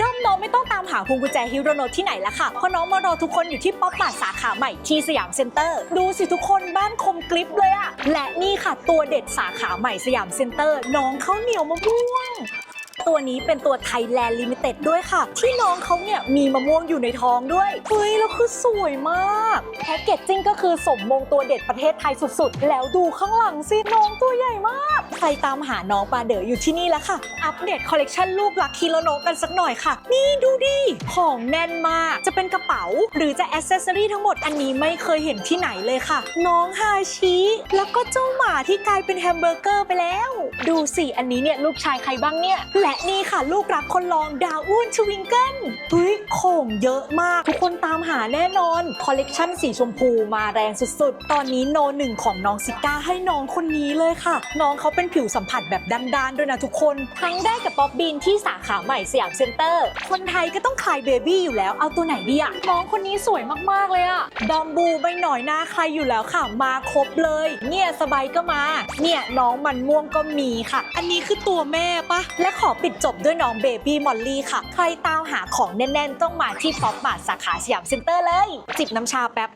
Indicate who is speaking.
Speaker 1: ด้อมน้องไม่ต้องตามหาพวงกุญแจฮิโรโนที่ไหนแล้วค่ะ เพราะน้องมารอทุกคนอยู่ที่ป๊อปมาร์ทสาขาใหม่ที่สยามเซ็นเตอร์ ดูสิทุกคนบ้านคมกริบเลยอะและนี่ค่ะตัวเด็ดสาขาใหม่สยามเซ็นเตอร์ น้องข้าวเหนียวมะม่วงตัวนี้เป็นตัวไทยแลนด์ลิมิเต็ดด้วยค่ะ ที่น้องเขาเนี่ยมีมะม่วงอยู่ในท้องด้วย เฮ้ย แล้วคือสวยมาก แพ็กเกจจิ้งก็คือสมมงตัวเด็ดประเทศไทยสุดๆ แล้วดูข้างหลังสิ น้องตัวใหญ่มาก รตามหาน้องปลาเด๋ออยู่ที่นี่แล้วค่ะ อัปเดตคอลเลกชันรูปลักษณ์ฮิโรโนะกันสักหน่อยค่ะ นี่ดูดิ ของแน่นมาก จะเป็นกระเป๋า หรือจะอ c เซสซอรี่ทั้งหมดอันนี้ไม่เคยเห็นที่ไหนเลยค่ะ น้องฮาชิ แล้วก็เจ้าหมาที่กลายเป็นแฮมเบอร์เกอร์ไปแล้ว ดูสิอันนี้เนี่ยลูกชายใครบ้างเนี่ย และนี่ค่ะ ลูกรักคนรองดาวอ้นชวิงเกิลเฮ้ยของเยอะมากทุกคนตามหา แน่นอน คอลเลกชันสีชมพูมาแรงสุดๆ ตอนนี้โนหนึ่งของน้องซิก้าให้น้องคนนี้เลยค่ะ น้องเขาเป็นผิวสัมผัสแบบด้านๆ ด้วยนะทุกคน ทั้งได้กับป๊อบบินที่สาขาใหม่สยามเซ็นเตอร์ คนไทยก็ต้องคลายเบบี้อยู่แล้ว เอาตัวไหนดีอะน้องคนนี้สวยมากๆเลยอะดอมบูไม่หน่อยหน้าใครอยู่แล้วค่ะ มาครบเลย เนี่ยสบายก็มา เนี่ยน้องมันม่วงก็มีค่ะ อันนี้คือตัวแม่ปะ และขอปิดจบด้วยน้องเบบี้มอลลี่ค่ะ ใครตามหาของแน่นๆ ต้องมาที่ป๊อปมาร์สาขาสยามเซ็นเตอร์อร์เลย จิบน้ำชาแป๊บ